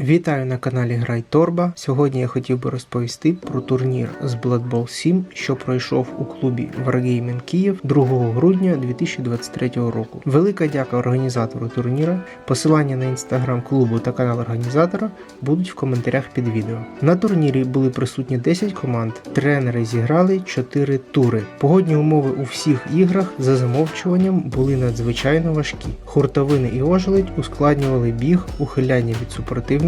Вітаю на каналі Грай Торба. Сьогодні я хотів би розповісти про турнір з Blood Bowl 7, що пройшов у клубі Wargaming Київ 2 грудня 2023 року. Велика дяка організатору турніра. Посилання на інстаграм клубу та канал організатора будуть в коментарях під відео. На турнірі були присутні 10 команд. Тренери зіграли 4 тури. Погодні умови у всіх іграх за замовчуванням були надзвичайно важкі. Хуртовини і ожеледь ускладнювали біг, ухиляння від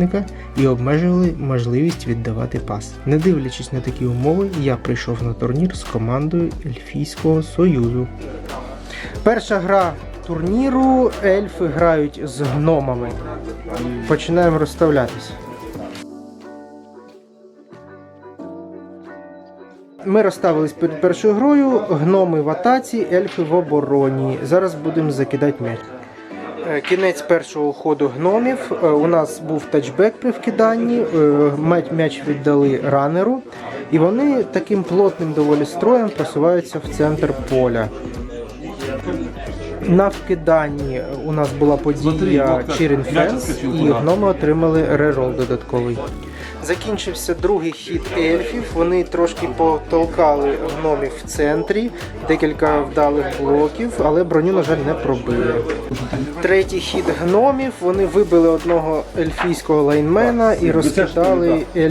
супротивника і обмежували можливість віддавати пас. Не дивлячись на такі умови, я прийшов на турнір з командою Ельфійського Союзу. Перша гра турніру ельфи грають з гномами. Починаємо розставлятися. Ми розставились перед першою грою. Гноми в атаці, ельфи в обороні. Зараз будемо закидати м'яч. Е, Кінець першого ходу гномів. Е, У нас був тачбек при вкиданні. е, м'яч- М'яч віддали ранеру. І вони таким плотним доволі строєм просуваються в центр поля. На вкиданні у нас була подія Cheering Fence, і гноми отримали рерол додатковий. Закінчився другий хід ельфів. Вони трошки потолкали гномів в центрі, декілька вдалих блоків, але броню, на жаль, не пробили. Третій хід гномів. Вони вибили одного ельфійського лайнмена і розкидали ельфів.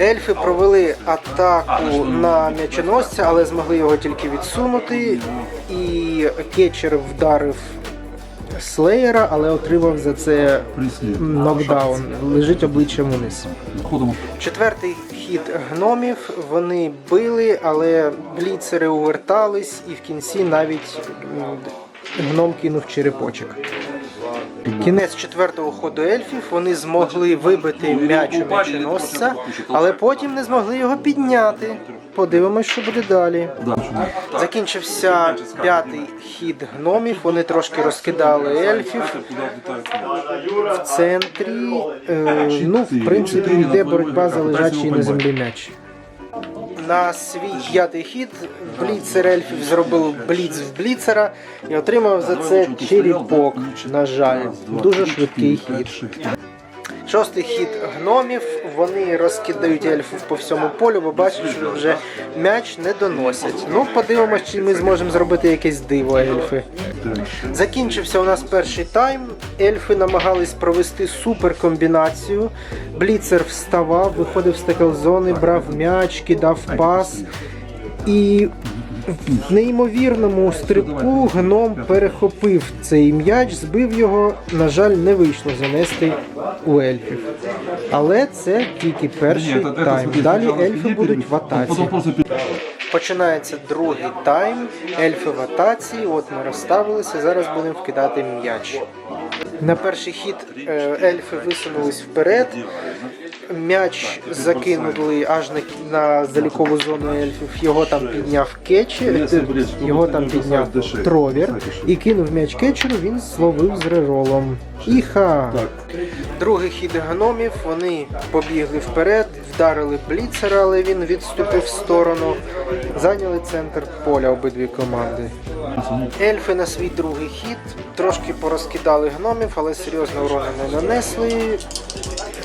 Ельфи провели атаку на м'ячоносця, але змогли його тільки відсунути. І кетчер вдарив Слеєра, але отримав за це нокдаун. Лежить обличчям униз. Ходом. Четвертий хід гномів. Вони били, але бліцери увертались, і в кінці навіть гном кинув черепочок. Кінець четвертого ходу ельфів вони змогли вибити м'яч у м'ячоносця, але потім не змогли його підняти. Подивимось, що буде далі. Закінчився п'ятий хід гномів. Вони трошки розкидали ельфів в центрі. Е, ну, в принципі, йде боротьба за лежачий на землі м'яч. На свій п'ятий хід бліцер ельфів зробив бліц в бліцера і отримав за це черепок. На жаль, дуже швидкий хід. Шостий хід гномів. Вони розкидають ельфів по всьому полю, бо бачать, що вже м'яч не доносять. Ну, подивимось, чи ми зможемо зробити якесь диво ельфи. Закінчився у нас перший тайм. Ельфи намагались провести супер комбінацію. Бліцер вставав, виходив з текл-зони, брав м'яч, кидав пас. І неймовірному стрибку гном перехопив цей м'яч, збив його. На жаль, не вийшло занести у ельфів. Але це тільки перший тайм. Далі ельфи будуть в атаці. Починається другий тайм. Ельфи в атаці. От ми розставилися. Зараз будемо вкидати м'яч. На перший хід е, ельфи висунулись вперед. М'яч закинули аж на, на залікову зону ельфів. Його там підняв кетчер, його там підняв тровір і кинув м'яч кетчеру. Він зловив з реролом. Іха! Другий хід гномів. Вони побігли вперед, вдарили бліцера, але він відступив в сторону. Зайняли центр поля обидві команди. Ельфи на свій другий хід трошки порозкидали гномів, але серйозно урони не нанесли.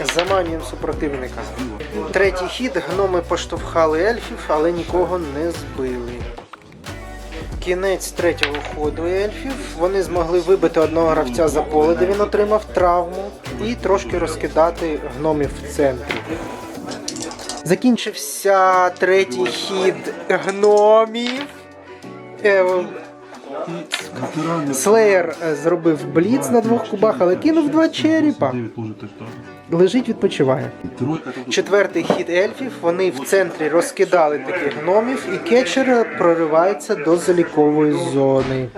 Заманюємо супротивника. Третій хід гноми поштовхали ельфів, але нікого не збили. Кінець третього ходу ельфів. Вони змогли вибити одного гравця за поле, де він отримав травму, і трошки розкидати гномів в центрі. Закінчився третій хід гномів. Е, Слеєр е, зробив бліц на двох кубах, але кинув два черепа. Лежить, відпочиває. Четвертий хід ельфів. Вони в центрі розкидали таких гномів, і кетчер проривається до залікової зони.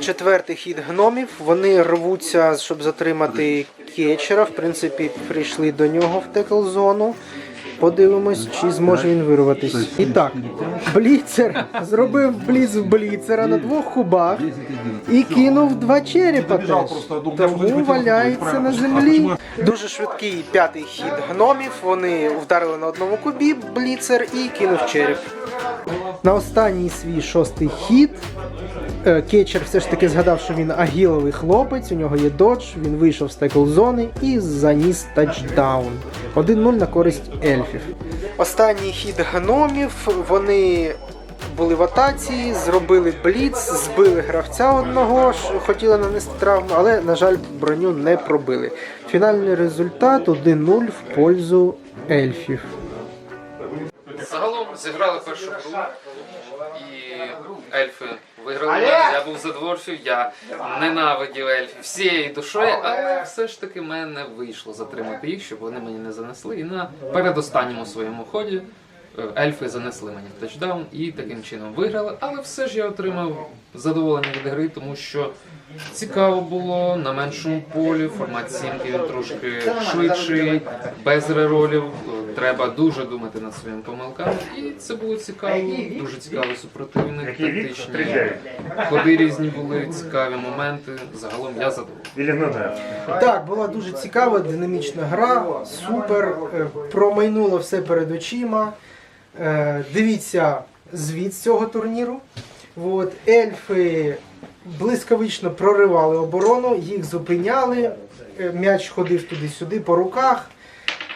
Четвертий хід гномів. Вони рвуться, щоб затримати кетчера. В принципі, прийшли до нього в текл зону. Подивимось, чи зможе він вирватися. І так, бліцер зробив бліц в бліцера на двох кубах і кинув два черепа теж. Тому валяється на землі. Дуже швидкий п'ятий хід гномів. Вони вдарили на одному кубі бліцер і кинув череп. На останній свій шостий хід Кетчер все ж таки згадав, що він агіловий хлопець, у нього є додж, він вийшов з текл зони і заніс тачдаун. 1-0 на користь ельфів. Останній хід гномів, вони були в атаці, зробили бліц, збили гравця одного, що хотіли нанести травму, але, на жаль, броню не пробили. Фінальний результат 1-0 в пользу ельфів. Загалом зіграли першу гру і ельфи виграли. Я був за дворфів, я ненавидів ельфів всією душою, але все ж таки мене вийшло затримати їх, щоб вони мені не занесли. І на передостанньому своєму ході е, ельфи занесли мені тачдаун і таким чином виграли. Але все ж я отримав задоволення від гри, тому що цікаво було на меншому полі. Формат сімки він трошки швидший, без реролів. Треба дуже думати над своїми помилками. І це було цікаво, дуже цікавий супротивник, тактичні ходи різні були, цікаві моменти. Загалом я задоволений. Так, була дуже цікава, динамічна гра, супер. е, Промайнуло все перед очима. Е, Дивіться звіт з цього турніру. От, ельфи блискавично проривали оборону, їх зупиняли. е, М'яч ходив туди-сюди по руках.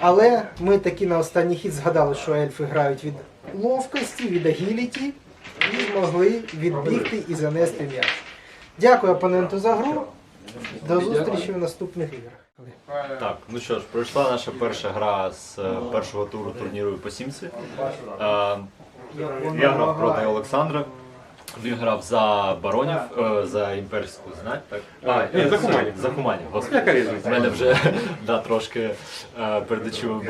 Але ми таки на останній хід згадали, що ельфи грають від ловкості, від агіліті і змогли відбігти і занести м'яч. Дякую опоненту за гру. До зустрічі в наступних іграх. Так, ну що ж, пройшла наша перша гра з е, першого туру турніру по сімці. Е, я грав проти Олександра. Він грав за баронів, е, за імперську знать, так? А, Ні, за Хуманів. За Хуманів, господи. Яка різниця? У мене вже да, трошки е, перед очима.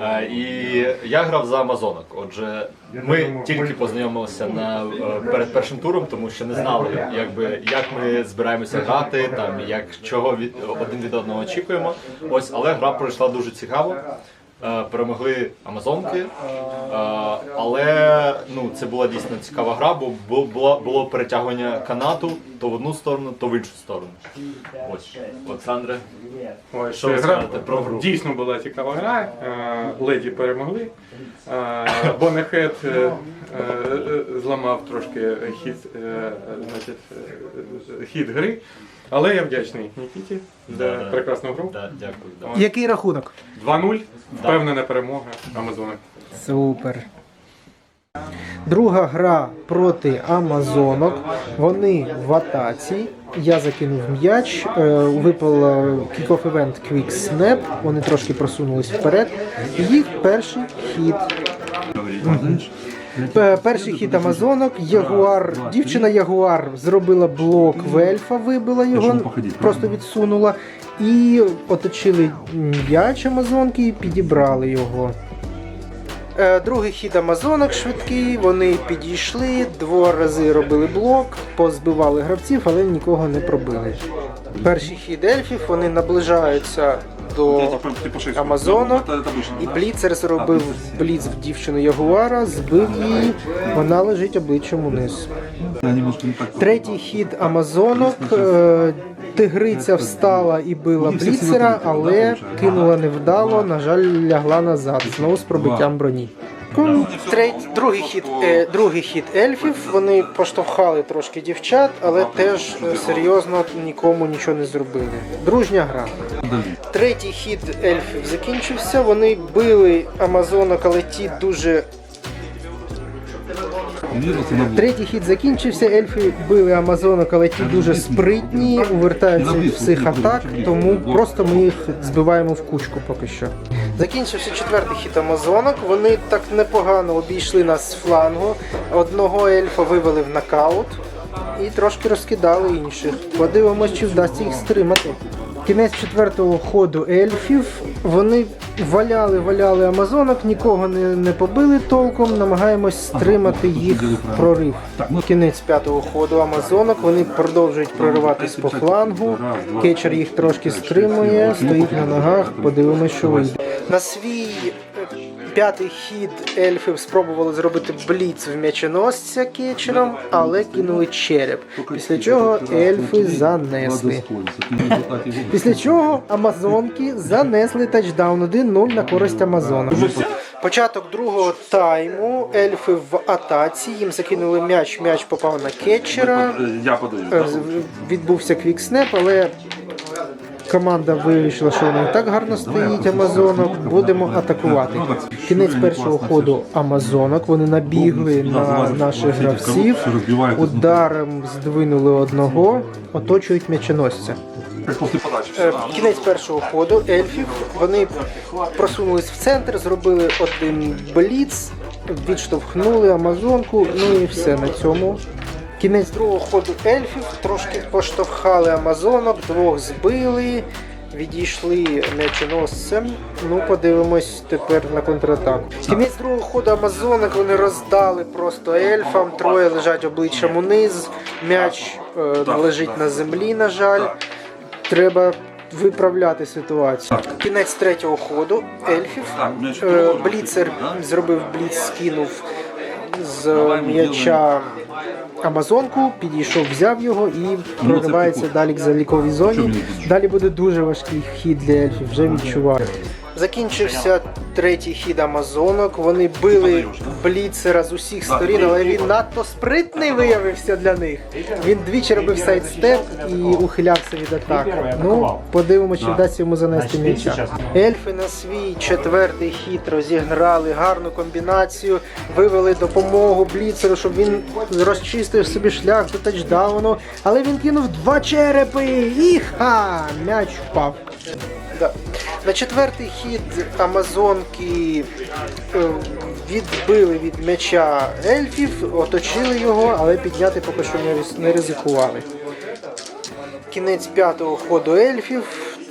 Е, і я грав за Амазонок. Отже, ми тільки познайомилися на, е, перед першим туром, тому що не знали, якби, як ми збираємося грати, там, як, чого від, один від одного очікуємо. Ось, але гра пройшла дуже цікаво. Е, Перемогли Амазонки, Е, але ну, це була дійсно цікава гра, бо бу- було, було перетягування канату то в одну сторону, то в іншу сторону. Ось, Олександре. Ой, Що ви гра скажете про гру? Дійсно була цікава гра. Е, Леді перемогли. Е, Бонехед е, е, зламав трошки хід, е, значить, е, хід гри. Але я вдячний Нікіті за Да, да. прекрасну гру. Да, дякую. Да. Який рахунок? 2-0. Впевнена перемога Амазонок. Супер. Друга гра проти Амазонок. Вони в атаці. Я закинув м'яч. е, Випав кікоф івент Quick Snap. Вони трошки просунулись вперед. Їх перший хід. П- Перший хід Амазонок, Ягуар, дівчина Ягуар зробила блок в ельфа, вибила його, просто відсунула. І оточили м'яч Амазонки і підібрали його. Е, Другий хід Амазонок швидкий, вони підійшли, два рази робили блок, позбивали гравців, але нікого не пробили. Перший хід ельфів, вони наближаються до Амазону. і Бліцер зробив бліц в дівчину Ягуара, збив її, вона лежить обличчям униз. Третій хід Амазонок. е, Тигриця встала і била бліцера, але кинула невдало, на жаль, лягла назад, знову з пробиттям броні. Третій, другий хід, е, другий хід ельфів. Вони поштовхали трошки дівчат, але теж е, серйозно нікому нічого не зробили. Дружня гра. Третій хід ельфів закінчився. Вони били Амазонок, але ті дуже Третій хід закінчився. Ельфи били Амазонок, але ті дуже спритні, увертаються від всіх атак, тому просто ми їх збиваємо в кучку поки що. Закінчився четвертий хід Амазонок. Вони так непогано обійшли нас з флангу. Одного ельфа вивели в нокаут і трошки розкидали інших. Подивимось, чи вдасться їх стримати. Кінець четвертого ходу ельфів. Вони валяли, валяли амазонок, нікого не, не побили толком. Намагаємось стримати їх прорив. Кінець п'ятого ходу амазонок. Вони продовжують прориватись по флангу. Кетчер їх трошки стримує, стоїть на ногах. Подивимось, що вийде. На свій п'ятий хід ельфи спробували зробити бліц в м'яченосця кетчером, але кинули череп. Після чого ельфи занесли. Після чого амазонки занесли тачдаун 1-0 на користь амазонок. Початок другого тайму. Ельфи в атаці. Їм закинули м'яч, м'яч попав на кетчера. Я. Е, Відбувся квікснеп, але команда вирішила, що вона так гарно стоїть. Амазонок. Будемо атакувати. Кінець першого ходу Амазонок. Вони набігли на наших гравців. Ударом здвинули одного, оточують м'яченосця. Е, Кінець першого ходу ельфів. Вони просунулись в центр, зробили один бліц, відштовхнули Амазонку, ну і все на цьому. Кінець другого ходу ельфів трошки поштовхали Амазонок, двох збили, відійшли м'яченосцем. Ну, подивимось тепер на контратаку. Кінець другого ходу Амазонок вони роздали просто ельфам, троє лежать обличчям униз, м'яч е, лежить на землі, на жаль. Треба виправляти ситуацію. Кінець третього ходу ельфів. Е, Бліцер зробив бліц, скинув з м'яча Амазонку, підійшов, взяв його і проривається далі к заліковій зоні. Далі буде дуже важкий хід для ельфів, вже відчуваю. Закінчився третій хід Амазонок. Вони били бліцера з усіх сторін, але він надто спритний виявився для них. Він двічі робив сайдстеп і ухилявся від атаки. Ну, подивимося, чи вдасться йому занести м'яча. Ельфи на свій четвертий хід розіграли гарну комбінацію, вивели допомогу бліцеру, щоб він розчистив собі шлях до тачдауну. Але він кинув два черепи. І ха! М'яч впав. На четвертий хід Амазонки е, відбили від м'яча ельфів, оточили його, але підняти поки що не ризикували. Кінець п'ятого ходу ельфів.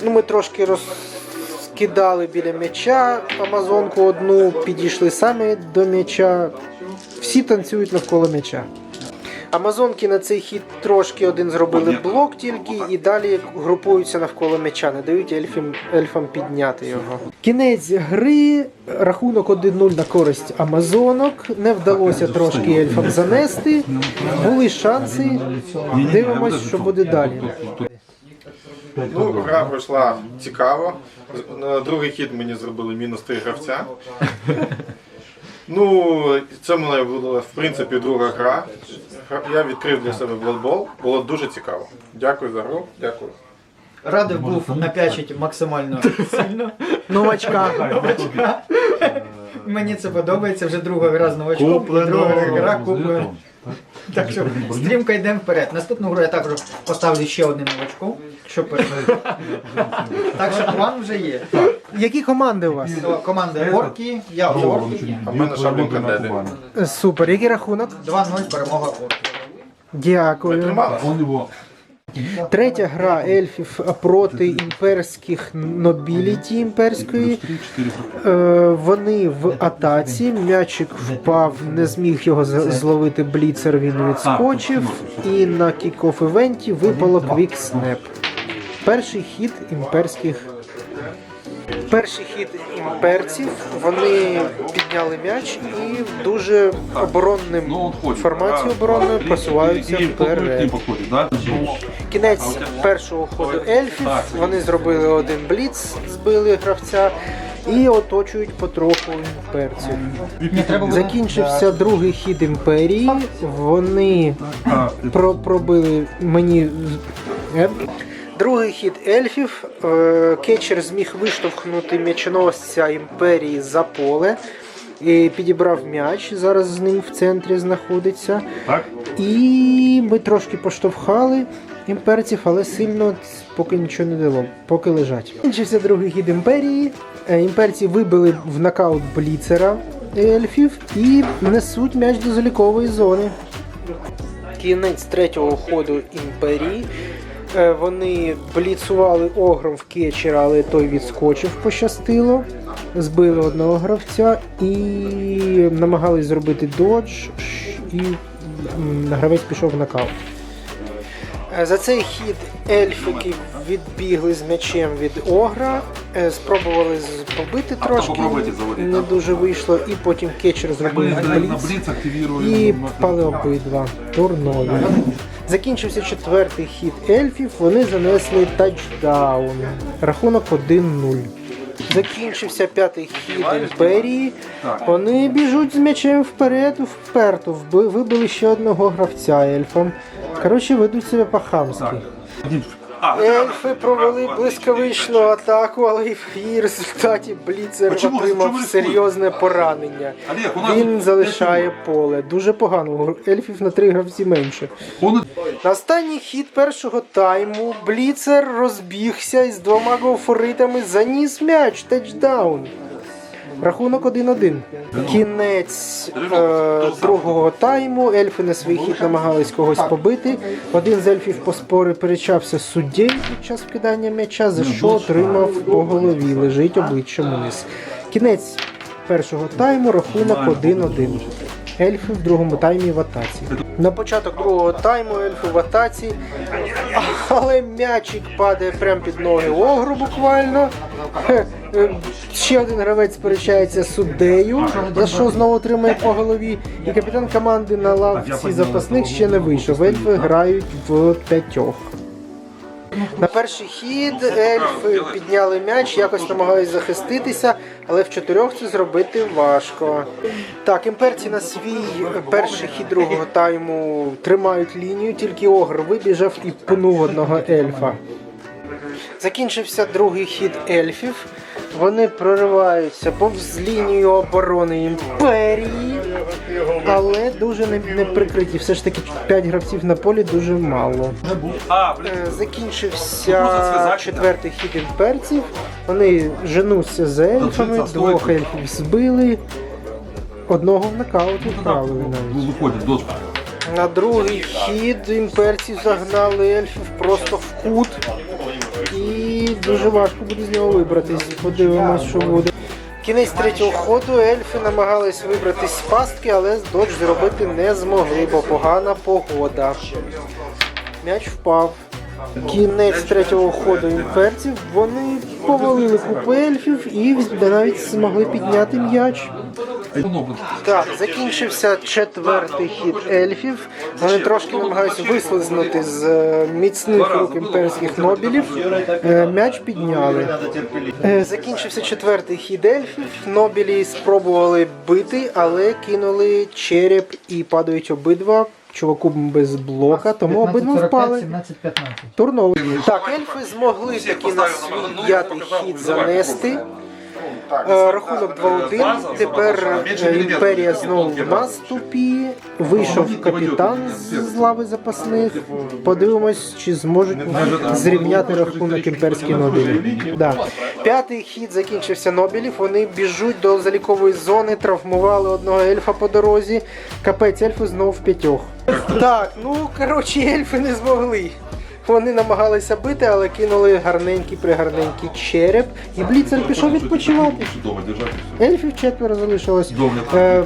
Ну, ми трошки розкидали біля м'яча Амазонку одну, підійшли самі до м'яча. Всі танцюють навколо м'яча. Амазонки на цей хід трошки один зробили блок тільки і далі групуються навколо м'яча, не дають ельфам, ельфам підняти його. Кінець гри, рахунок 1-0 на користь Амазонок. Не вдалося трошки ельфам занести. Були шанси. Дивимось, що буде далі. Ну, гра пройшла цікаво. На другий хід мені зробили мінус три гравця. Ну, це мене була в принципі друга гра. Я відкрив для себе Bloodball, Було дуже цікаво. Дякую за гру. Дякую. Радий був напячити максимально сильно. Новачка. Мені це подобається, вже друга гра з новачком, друга гра куплено. Так що стрімко йдемо вперед. Наступну гру я також поставлю ще одним новачком, щоб перемогти. Так що план вже є. Які команди у вас? То команда Орки, я Орки. А в мене шаблонка деде. Супер. Який рахунок? 2-0 перемога Орки. Дякую. Трималась? Третя гра ельфів проти імперських нобіліті імперської. Е, вони в атаці. М'ячик впав, не зміг його зловити бліцер. Він відскочив. І на кік-оф івенті випало квікснеп. Перший хід імперських. Перший хід імперців. Вони підняли м'яч і дуже оборонним Ну, формацією оборонною просуваються вперед. Кінець першого ходу ельфів. Вони зробили один бліц, збили гравця і оточують потроху імперців. Закінчився другий хід імперії. Вони про- пробили мені. Другий хід ельфів. Е, Кетчер зміг виштовхнути м'ячоносця імперії за поле. І підібрав м'яч, зараз з ним в центрі знаходиться. Так. І ми трошки поштовхали імперців, але сильно поки нічого не дало, поки лежать. Кінчився другий хід імперії. Е, Імперці вибили в нокаут бліцера ельфів і несуть м'яч до залікової зони. Кінець третього ходу імперії. Е, Вони бліцували огром в кетчера, але той відскочив, пощастило. Збили одного гравця і намагались зробити додж, і гравець пішов в нокаут. Е, За цей хід ельфики відбігли з м'ячем від огра, е, спробували з- побити трошки, попробуйте завалити, не да. дуже вийшло, і потім кетчер зробив на бліц. блиц активируем. І впали обидва турнові. Закінчився четвертий хід ельфів. Вони занесли тачдаун. Рахунок 1-0. Закінчився п'ятий хід імперії. Вони біжуть з м'ячем вперед, вперто. Вби- Вибили ще одного гравця ельфом. Коротше, ведуть себе по-хамськи. Ельфи провели блискавичну атаку, але в її результаті Бліцер отримав серйозне поранення. Він залишає поле. Дуже погано. У ельфів на три гравці менше. На останній хід першого тайму Бліцер розбігся і з двома гофоритами заніс м'яч. Тачдаун. Рахунок 1-1. Кінець е, другого тайму. Ельфи на свій хід намагались когось побити. Один з ельфів по спори перечався з суддєю під час вкидання м'яча, за що отримав по голові. Лежить обличчям вниз. Кінець першого тайму. Рахунок 1-1. Ельфи в другому таймі в атаці. На початок другого тайму ельфи в атаці, але м'ячик падає прямо під ноги огру буквально. Ще один гравець сперечається суддею, за що знову отримає по голові. І капітан команди на лавці запасних ще не вийшов. Ельфи грають в п'ятьох. На перший хід ельфи підняли м'яч, якось намагаються захиститися, але в чотирьох це зробити важко. Так, імперці на свій перший хід другого тайму тримають лінію, тільки огр вибіжав і пнув одного ельфа. Закінчився другий хід ельфів. Вони прориваються повз лінію оборони імперії, але дуже не, не прикриті. Все ж таки 5 гравців на полі дуже мало. Е, Закінчився четвертий хід імперців. Вони женуться з ельфами, двох ельфів збили, одного в нокаут відправили навіть. На другий хід імперці загнали ельфів просто в кут. Дуже важко буде з нього вибратись. Подивимось, що буде. Кінець третього ходу ельфи намагались вибратись з пастки, але додж зробити не змогли, бо погана погода. М'яч впав. Кінець третього ходу імперців. Вони повалили купу ельфів і навіть змогли підняти м'яч. Так, закінчився четвертий хід ельфів. Вони трошки намагаються вислизнути з е, міцних рук імперських нобілів. Е, М'яч підняли. Е, Закінчився четвертий хід ельфів. Нобілі спробували бити, але кинули череп і падають обидва. Чуваку без блока, тому обидва впали. 17-15. Турновий. Так, ельфи змогли таки на свій п'ятий хід занести. Е, Рахунок 2-1. Тепер е, імперія знову в наступі. Вийшов капітан з лави запасних. Подивимось, чи зможуть зрівняти рахунок імперські нобілі. Да. П'ятий хід закінчився нобілів. Вони біжуть до залікової зони, травмували одного ельфа по дорозі. Капець ельфи знову в п'ятьох. Так, ну коротше, ельфи не змогли. Вони намагалися бити, але кинули гарненький пригарненький череп. І Бліцер пішов відпочивати. Ельфів четверо залишилось. Е,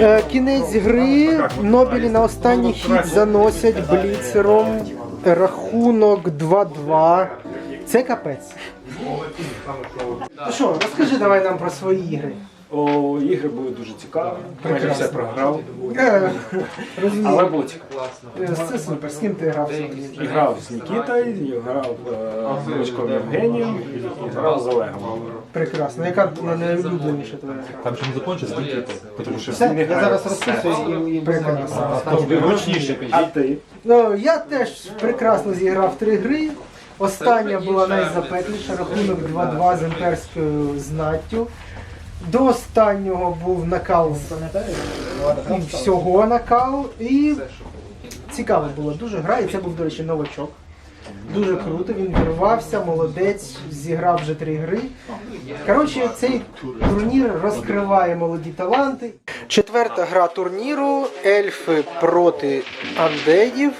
е, кінець гри. Нобілі на останній хід заносять бліцером рахунок 2-2. Це капець. Ну що, розкажи давай нам про свої ігри. О, ігри були дуже цікаві. Майже все програв. Е, Але було цікаво. Е, Це супер. З ким ти грав? І грав з Нікітою, грав е, з Лучком Євгенієм, і грав з Олегом. Прекрасно. Яка найулюбленіша твоя гра? Там еще не Потому что Все, я зараз розписую і, прекрасно. Гучніше, а ти? Ну, я теж прекрасно зіграв три гри. Остання була найзапекліша, рахунок 2-2 з імперською знаттю. До останнього був накал всього накал. І цікаво було дуже гра, і це був, до речі, новачок. Дуже круто, він вирвався, молодець, зіграв вже три гри. Коротше, цей турнір розкриває молоді таланти. Четверта гра турніру ельфи проти андедів.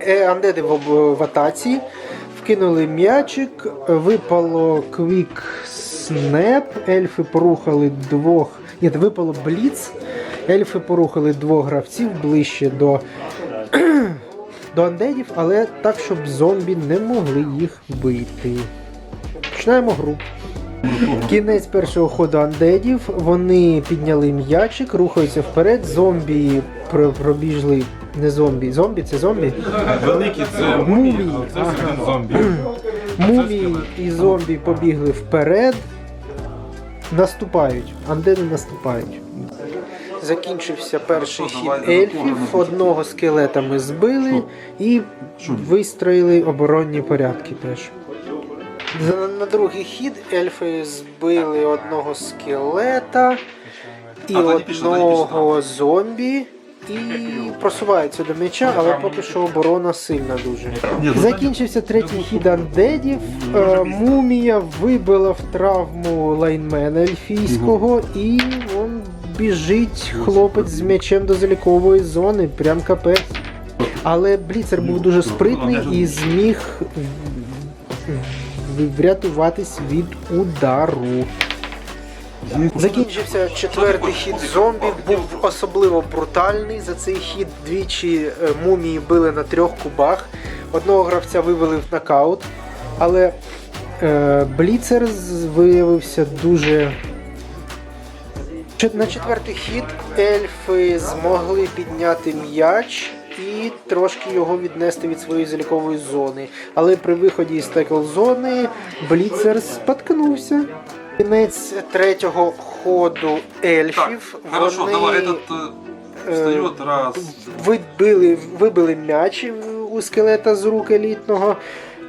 Е, Андеди в, в атаці. Вкинули м'ячик, випало квік снеп, ельфи порухали двох. Ні, випало бліц. Ельфи порухали двох гравців ближче до, до андедів, але так, щоб зомбі не могли їх бити. Починаємо гру. Кінець першого ходу андедів. Вони підняли м'ячик, рухаються вперед. Зомбі про- пробіжли. Не зомбі. Зомбі це зомбі? Великий це Мумії. це зомбі. Мумії і зомбі побігли вперед. Наступають. Андени наступають. Закінчився перший хід ельфів, одного скелета ми збили і вистроїли оборонні порядки теж. На другий хід ельфи збили одного скелета і одного зомбі. І просуваються до м'яча, але поки що оборона сильна дуже. Закінчився третій хід андедів. Е, Мумія вибила в травму лайнмена ельфійського, і он біжить хлопець з м'ячем до залікової зони, прям капець. Але Бліцер був дуже спритний і зміг врятуватись від удару. Закінчився четвертий хід зомбі, був особливо брутальний. За цей хід двічі е, мумії били на трьох кубах. Одного гравця вивели в нокаут, але е, Бліцер виявився дуже. На четвертий хід ельфи змогли підняти м'яч і трошки його віднести від своєї залікової зони. Але при виході з текл зони Бліцер споткнувся. Кінець третього ходу ельфів. Хорошо, вони давай, этот э, е, встает раз. вибили, вибили м'яч у скелета з рук елітного.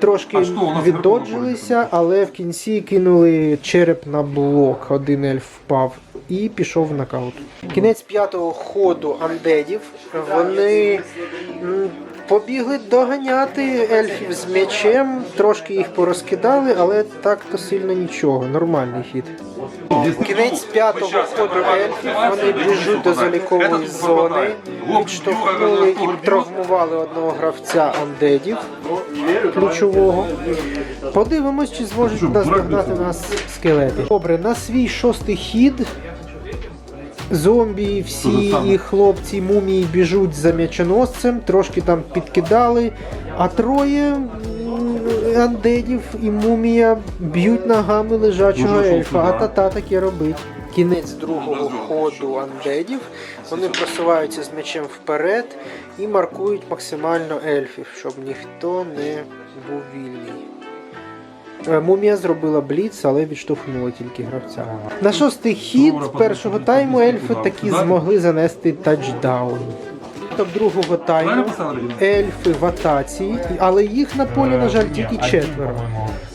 Трошки що, віддоджилися, але в кінці кинули череп на блок. Один ельф впав і пішов в нокаут. Кінець п'ятого ходу андедів. Вони побігли доганяти ельфів з м'ячем, трошки їх порозкидали, але так то сильно нічого. Нормальний хід. Кінець п'ятого ходу ельфів, вони біжуть до залікової зони, відштовхнули і травмували одного гравця андедів ключового. Подивимось, чи зможуть наздогнати нас скелети. Добре, на свій шостий хід. Зомбі, всі і хлопці мумії біжуть за м'ячоносцем, трошки там підкидали, а троє андедів і мумія б'ють ногами лежачого ельфа. А та-та таке робить. Кінець другого ходу андедів. Вони просуваються з м'ячем вперед і маркують максимально ельфів, щоб ніхто не був вільний. Е, Мумія зробила бліц, але відштовхнула тільки гравця. На шостий хід першого тайму ельфи таки змогли занести тачдаун. Тобто другого тайму ельфи в атаці, але їх на полі, на жаль, тільки четверо.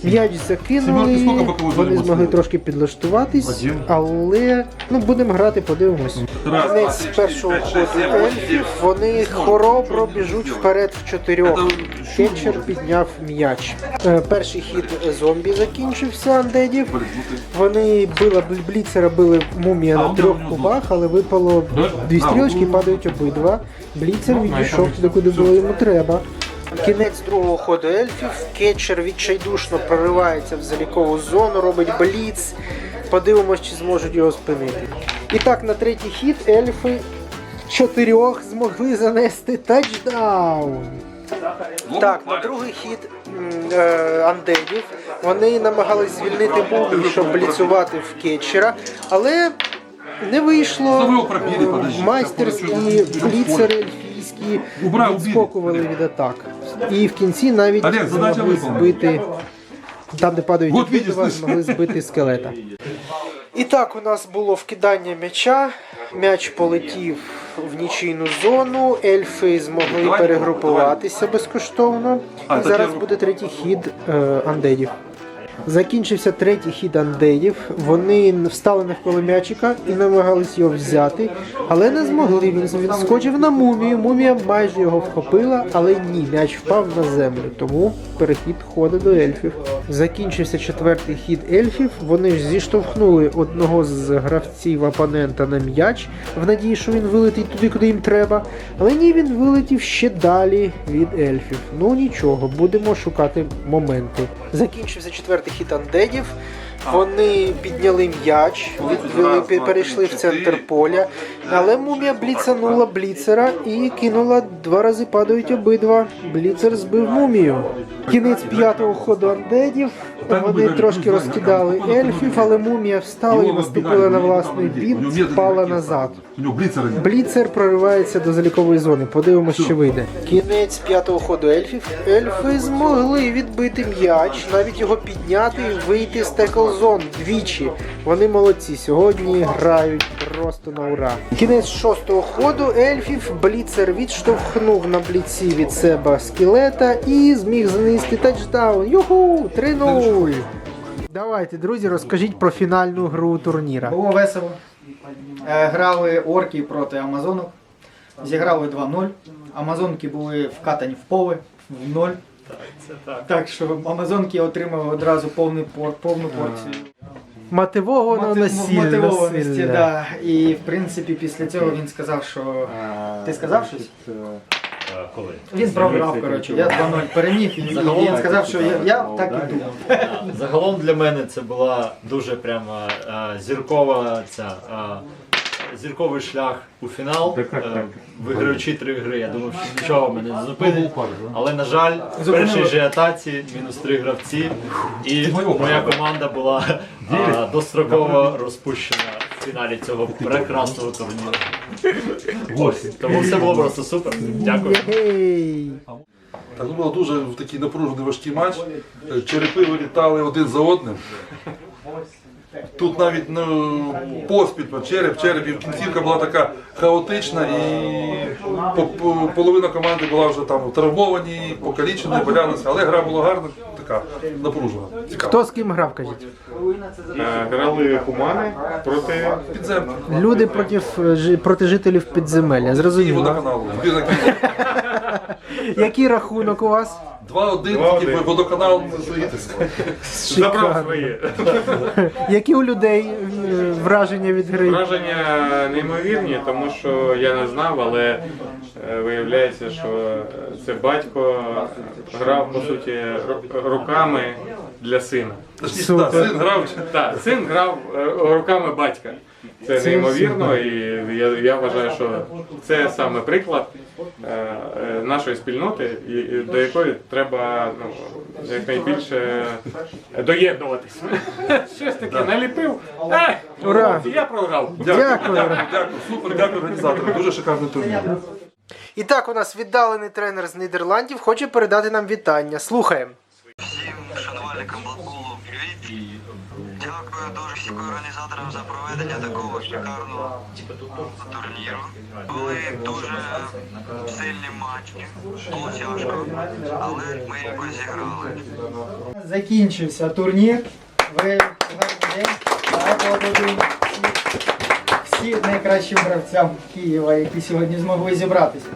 М'яч закинули, вони змогли трошки підлаштуватись, але ну будемо грати, подивимось. Кінець першого ходу ельфів, вони хоробро біжуть вперед в чотирьох. Кетчер підняв м'яч. Е, Перший хід зомбі закінчився андедів. Вони била бліцера, били мумія на трьох кубах, але випало дві стрілочки, падають обидва. Бліцер відійшов туди, куди було йому треба. Кінець другого ходу ельфів. Кетчер відчайдушно проривається в залікову зону, робить бліц. Подивимось, чи зможуть його спинити. І так, на третій хід ельфи чотирьох змогли занести тачдаун. Так, на другий хід е, андедів вони намагались звільнити мумію, щоб бліцувати в кетчера, але не вийшло. Е, Майстерські бліцери ельфійські відскокували від атак. І в кінці навіть змогли збити. Там, де падають видиш, змогли збити скелета. І так, у нас було вкидання м'яча. М'яч полетів в нічийну зону. Ельфи змогли перегрупуватися безкоштовно. І зараз буде третій хід е, андедів. Закінчився третій хід андеїв. Вони встали навколо м'ячика і намагались його взяти, але не змогли. Він скочив на мумію. Мумія майже його вхопила, але ні, м'яч впав на землю. Тому перехід ходить до ельфів. Закінчився четвертий хід ельфів. Вони ж зіштовхнули одного з гравців опонента на м'яч в надії, що він вилетить туди, куди їм треба. Але ні, він вилетів ще далі від ельфів. Ну нічого, будемо шукати моменти. Закінчився четвертий хід андедів. Вони підняли м'яч, відвели, пе- перейшли в центр поля, але мумія бліцанула бліцера і кинула два рази падають обидва. Бліцер збив мумію. Кінець п'ятого ходу андедів. Вони трошки розкидали ельфів, але мумія встала і наступила на власний бід, впала назад. Бліцер проривається до залікової зони. Подивимось, що вийде. Кінець п'ятого ходу ельфів. Ельфи змогли відбити м'яч, навіть його підняти і вийти з текл зон двічі. Вони молодці. Сьогодні грають просто на ура. Кінець шостого ходу ельфів. Бліцер відштовхнув на бліці від себе скелета і зміг занести тачдаун. Юху! 3-0. Давайте, друзі, розкажіть про фінальну гру турніра. Було весело. Е, Грали орки проти амазонок. Зіграли 2-0. Амазонки були вкатані в поле в ноль. Так що амазонки отримали одразу повний пор, повну порцію. Мотивовано насилля. мотивованості. Да. І в принципі після цього він сказав, що ти сказав щось? Коли? Він програв, коротше. Я 2-0 переміг, і Загалом- він сказав, що я, я так і думав. Загалом для мене це була дуже прямо е, зіркова ця. е, Зірковий шлях у фінал, Е, виграючи три гри. Я думав, що нічого мене не зупинить. Але на жаль, в першій же атаці мінус три гравці, і моя команда була е, достроково розпущена фіналі цього прекрасного турніру. Тому все було просто супер. Дякую. Так, ну, було дуже в такий напружений важкий матч. Черепи вилітали один за одним. Тут навіть ну, поспіль, череп, череп, і кінцівка була така хаотична, і по- по- половина команди була вже там травмовані, покалічені, болялися, але гра була гарна, така напружена. Цікава. Хто з ким грав, кажіть? Е, Грали кумани проти Підземна. Люди проти, жи- проти жителів підземелля. І Зрозуміло. водоканалу. Збірна. Який рахунок у вас? 2-1, тільки водоканал забрав своє. Які у людей е, враження від гри? Враження неймовірні, тому що я не знав, але е, виявляється, що це батько грав по суті ру- руками для сина. Грав. Так, син грав е, руками батька. Це неймовірно, і я, я вважаю, що це саме приклад е, е, нашої спільноти, і, і до якої треба ну, якнайбільше доєднуватись. Щось таке наліпив. Е, Ура! Я програв. Дякую. Дякую, супер, дякую організаторам. Дуже шикарний турнір. І так, у нас віддалений тренер з Нідерландів хоче передати нам вітання. Слухаємо. Всім шанувальникам привіт. Дякую всім організаторам за проведення такого шикарного турніру. Були дуже сильні матчі, було тяжко, але ми якось зіграли. Закінчився турнір. Ви гарний всі найкращим гравцям Києва, які сьогодні змогли зібратися.